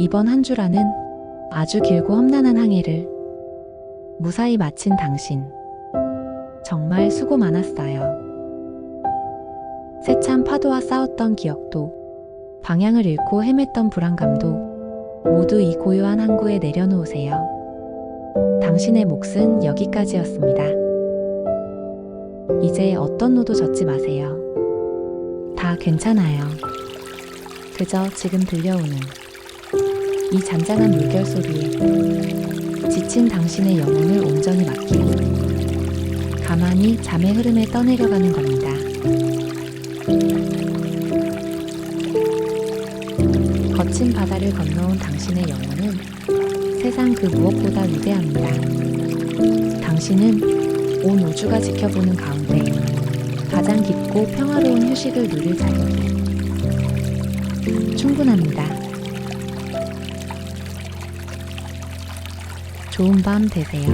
이번 한 주라는 아주 길고 험난한 항해를 무사히 마친 당신. 정말 수고 많았어요. 세찬 파도와 싸웠던 기억도, 방향을 잃고 헤맸던 불안감도 모두 이 고요한 항구에 내려놓으세요. 당신의 몫은 여기까지였습니다. 이제 어떤 노도 젓지 마세요. 다 괜찮아요. 그저 지금 들려오는 이 잔잔한 물결 소리에 지친 당신의 영혼을 온전히 맡기고 가만히 잠의 흐름에 떠내려가는 겁니다. 거친 바다를 건너온 당신의 영혼은 세상 그 무엇보다 위대합니다. 당신은 온 우주가 지켜보는 가운데 가장 깊고 평화로운 휴식을 누릴 자격이 충분합니다. 좋은 밤 되세요.